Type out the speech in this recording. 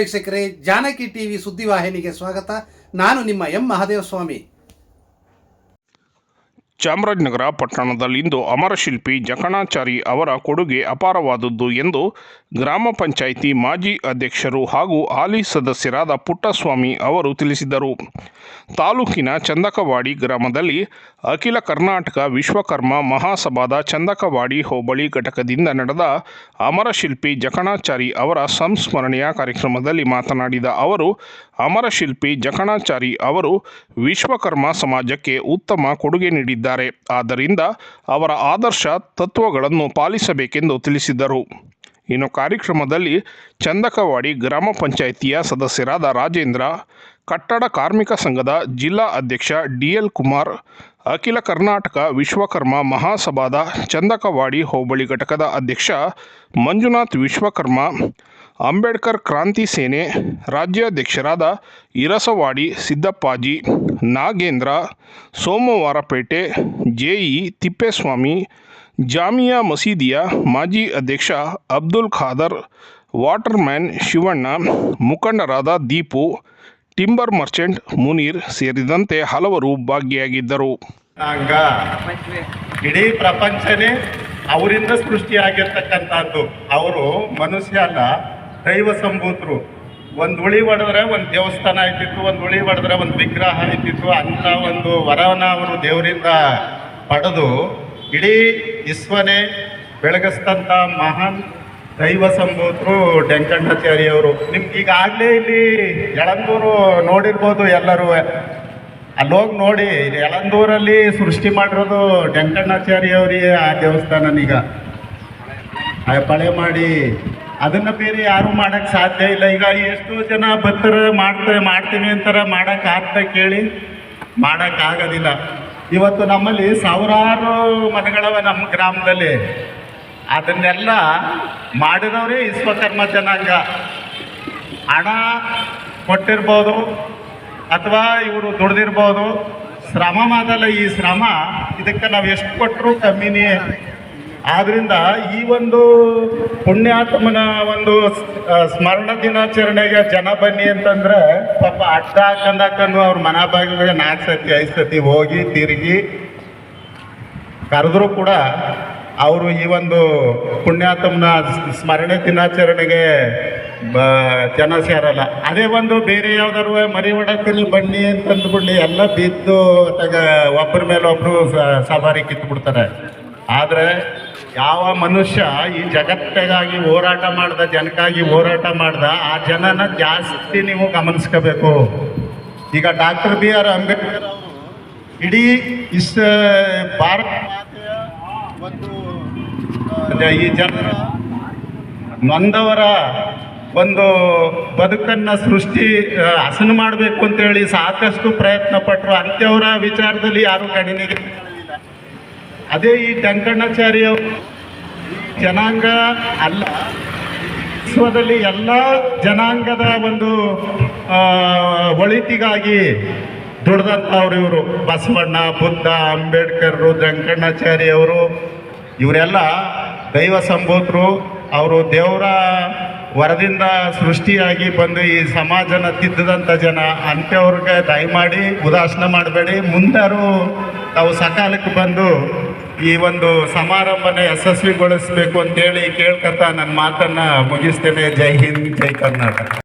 ವೀಕ್ಷಕರೇ, ಜಾನಕಿ ಟಿವಿ ಸುದ್ದಿವಾಹಿನಿಗೆ ಸ್ವಾಗತ. ನಾನು ನಿಮ್ಮ ಎಂ ಮಹಾದೇವ ಸ್ವಾಮಿ ಚಾಮರಾಜನಗರ ಪಟ್ಟಣದಲ್ಲಿಂದು ಅಮರಶಿಲ್ಪಿ ಜಕಣಾಚಾರಿ ಅವರ ಕೊಡುಗೆ ಅಪಾರವಾದದ್ದು ಎಂದು ಗ್ರಾಮ ಪಂಚಾಯಿತಿ ಮಾಜಿ ಅಧ್ಯಕ್ಷರು ಹಾಗೂ ಹಾಲಿ ಸದಸ್ಯರಾದ ಪುಟ್ಟಸ್ವಾಮಿ ಅವರು ತಿಳಿಸಿದರು. ತಾಲೂಕಿನ ಚಂದಕವಾಡಿ ಗ್ರಾಮದಲ್ಲಿ ಅಖಿಲ ಕರ್ನಾಟಕ ವಿಶ್ವಕರ್ಮ ಮಹಾಸಭಾದ ಚಂದಕವಾಡಿ ಹೋಬಳಿ ಘಟಕದಿಂದ ನಡೆದ ಅಮರಶಿಲ್ಪಿ ಜಕಣಾಚಾರಿ ಅವರ ಸಂಸ್ಮರಣೆಯ ಕಾರ್ಯಕ್ರಮದಲ್ಲಿ ಮಾತನಾಡಿದ ಅವರು, ಅಮರಶಿಲ್ಪಿ ಜಕಣಾಚಾರಿ ಅವರು ವಿಶ್ವಕರ್ಮ ಸಮಾಜಕ್ಕೆ ಉತ್ತಮ ಕೊಡುಗೆ ನೀಡಿದ್ದಾರೆ. ಆದ್ದರಿಂದ ಅವರ ಆದರ್ಶ ತತ್ವಗಳನ್ನು ಪಾಲಿಸಬೇಕೆಂದು ತಿಳಿಸಿದರು. ಇನ್ನು ಕಾರ್ಯಕ್ರಮದಲ್ಲಿ ಚಂದಕವಾಡಿ ಗ್ರಾಮ ಪಂಚಾಯಿತಿಯ ಸದಸ್ಯರಾದ ರಾಜೇಂದ್ರ, ಕಟ್ಟಡ ಕಾರ್ಮಿಕ ಸಂಘದ ಜಿಲ್ಲಾ ಅಧ್ಯಕ್ಷ ಡಿ ಎಲ್ ಕುಮಾರ್, ಅಖಿಲ ಕರ್ನಾಟಕ ವಿಶ್ವಕರ್ಮ ಮಹಾಸಭಾದ ಚಂದಕವಾಡಿ ಹೋಬಳಿ ಘಟಕದ ಅಧ್ಯಕ್ಷ ಮಂಜುನಾಥ್ ವಿಶ್ವಕರ್ಮ, ಅಂಬೇಡ್ಕರ್ ಕ್ರಾಂತಿ ಸೇನೆ ರಾಜ್ಯಾಧ್ಯಕ್ಷರಾದ ಇರಸವಾಡಿ ಸಿದ್ದಪ್ಪಾಜಿ, ನಾಗೇಂದ್ರ, ಸೋಮವಾರಪೇಟೆ ಜೆಇ ತಿಪ್ಪೇಸ್ವಾಮಿ ಜಾಮಿಯಾ ಮಸೀದಿಯ ಮಾಜಿ ಅಧ್ಯಕ್ಷ ಅಬ್ದುಲ್ ಖಾದರ್, ವಾಟರ್ಮ್ಯಾನ್ ಶಿವಣ್ಣ, ಮುಖಂಡರಾದ ದೀಪು, ಟಿಂಬರ್ ಮರ್ಚೆಂಟ್ ಮುನೀರ್ ಸೇರಿದಂತೆ ಹಲವರು ಭಾಗಿಯಾಗಿದ್ದರು. ಇಡೀ ಪ್ರಪಂಚನೇ ಅವರಿಂದ ಸೃಷ್ಟಿಯಾಗಿರ್ತಕ್ಕಂಥದ್ದು. ಅವರು ಮನುಷ್ಯ ಅಲ್ಲ, ದೈವ ಸಂಭೂತರು. ಒಂದು ಉಳಿ ಹೊಡೆದ್ರೆ ಒಂದು ದೇವಸ್ಥಾನ ಆಯ್ತಿತ್ತು ಒಂದು ಉಳಿ ಹೊಡೆದ್ರೆ ಒಂದು ವಿಗ್ರಹ ಆಯ್ತಿತ್ತು ಅಂತ ಒಂದು ವರವನ್ನು ಅವರು ದೇವರಿಂದ ಪಡೆದು ಇಡೀ ವಿಶ್ವನೇ ಬೆಳಗಿಸ್ತಂಥ ಮಹಾನ್ ದೈವ ಸಂಭೂತರು ಡೆಂಕಣ್ಣಾಚಾರಿ ಅವರು. ನಿಮ್ಗೆ ಈಗಾಗಲೇ ಇಲ್ಲಿ ಯಳಂದೂರು ನೋಡಿರ್ಬೋದು ಎಲ್ಲರೂ. ಅಲ್ಲೋಗಿ ನೋಡಿ, ಯಳಂದೂರಲ್ಲಿ ಸೃಷ್ಟಿ ಮಾಡಿರೋದು ಡೆಂಕಣ್ಣಾಚಾರಿ ಅವರಿಗೆ ಆ ದೇವಸ್ಥಾನನೀಗ. ಆ ಪಳೆ ಮಾಡಿ, ಅದನ್ನ ಬೇರೆ ಯಾರು ಮಾಡಕ್ ಸಾಧ್ಯ ಇಲ್ಲ. ಈಗ ಎಷ್ಟೋ ಜನ ಬರ್ತಾರೆ ಮಾಡ್ತಾರೆ ಮಾಡ್ತೀವಿ ಅಂತಾರೆ ಆಗ್ತ ಕೇಳಿ, ಮಾಡಕ್ ಆಗೋದಿಲ್ಲ. ಇವತ್ತು ನಮ್ಮಲ್ಲಿ ಸಾವಿರಾರು ಮನೆಗಳವ ನಮ್ಮ ಗ್ರಾಮದಲ್ಲಿ. ಅದನ್ನೆಲ್ಲ ಮಾಡಿದವರೇ ವಿಶ್ವಕರ್ಮ ಜನಾಂಗ. ಹಣ ಕೊಟ್ಟಿರ್ಬೋದು ಅಥವಾ ಇವರು ದುಡ್ದಿರ್ಬೋದು. ಶ್ರಮ ಮಾದಲ್ಲ ಈ ಶ್ರಮ. ಇದಕ್ಕೆ ನಾವು ಎಷ್ಟು ಕೊಟ್ಟರು ಕಮ್ಮಿನೇ. ಆದ್ರಿಂದ ಈ ಒಂದು ಪುಣ್ಯಾತ್ಮನ ಒಂದು ಸ್ಮರಣ ದಿನಾಚರಣೆಗೆ ಜನ ಬನ್ನಿ ಅಂತಂದ್ರೆ ಪಾಪ ಅಡ್ಡ ಹಾಕಂದ್ ಹಾಕಂದು ಅವ್ರ ಮನ ನಾಲ್ಕು ಸತಿ, ಐದು ಸತಿ ಹೋಗಿ ತಿರುಗಿ ಕರೆದ್ರು ಕೂಡ ಅವರು ಈ ಒಂದು ಪುಣ್ಯಾತ್ಮನ ಸ್ಮರಣೆ ದಿನಾಚರಣೆಗೆ ಜನ ಸೇರಲ್ಲ. ಅದೇ ಒಂದು ಬೇರೆ ಯಾವ್ದಾರು ಮರಿ ಹೊಡಕಲ್ಲಿ ಬನ್ನಿ ಅಂತಂದ್ಬಿಡ್ಲಿ ಎಲ್ಲ ಬಿದ್ದು ಒಬ್ಬರ ಮೇಲೆ ಒಬ್ಬರು ಸವಾರಿ ಕಿತ್ಬಿಡ್ತಾರೆ. ಆದರೆ ಯಾವ ಮನುಷ್ಯ ಈ ಜಗತ್ತಿಗಾಗಿ ಹೋರಾಟ ಮಾಡ್ದ, ಜನಕ್ಕಾಗಿ ಹೋರಾಟ ಮಾಡ್ದ, ಆ ಜನನ ಜಾಸ್ತಿ ನೀವು ಗಮನಿಸ್ಕೋಬೇಕು ಈಗ ಡಾಕ್ಟರ್ ಬಿ ಆರ್ ಅಂಬೇಡ್ಕರ್ ಅವರು ಇಡೀ ಇಸ್ ಭಾರತ ಒಂದು ಈ ಜನರ ನೊಂದವರ ಒಂದು ಬದುಕನ್ನು ಸೃಷ್ಟಿ ಹಸನು ಮಾಡಬೇಕು ಅಂತೇಳಿ ಸಾಕಷ್ಟು ಪ್ರಯತ್ನ ಪಟ್ಟರು ಅಂಥವರ ವಿಚಾರದಲ್ಲಿ ಯಾರು ಕಡಿಮೆ. ಅದೇ ಈ ಟಂಕಣ್ಣಾಚಾರ್ಯ ಜನಾಂಗ ಅಲ್ಲ, ವಿಶ್ವದಲ್ಲಿ ಎಲ್ಲ ಜನಾಂಗದ ಒಂದು ಒಳಿತಿಗಾಗಿ ದುಡ್ದಂಥವ್ರು ಇವರು. ಬಸವಣ್ಣ, ಬುದ್ಧ, ಅಂಬೇಡ್ಕರ್ ಅವರು ಇವರೆಲ್ಲ ದೈವ ಸಂಭೂತರು ಅವರು ದೇವರ ವರದಿಂದ ಸೃಷ್ಟಿಯಾಗಿ ಬಂದು ಈ ಸಮಾಜನ ತಿದ್ದಿದಂಥ ಜನ. ಅಂಥವ್ರಿಗೆ ದಯಮಾಡಿ, ಉದಾಸೀನ ಮಾಡಬೇಡಿ. ಮುಂದರು ತಾವು ಸಕಾಲಕ್ಕೆ ಬಂದು ಈ ಒಂದು ಸಮಾರಂಭನ ಯಶಸ್ವಿಗೊಳಿಸಬೇಕು ಅಂತೇಳಿ ಕೇಳ್ಕತ್ತಾ ನನ್ನ ಮಾತನ್ನು ಮುಗಿಸ್ತೇನೆ. ಜೈ ಹಿಂದ್ ಜೈ ಕರ್ನಾಟಕ.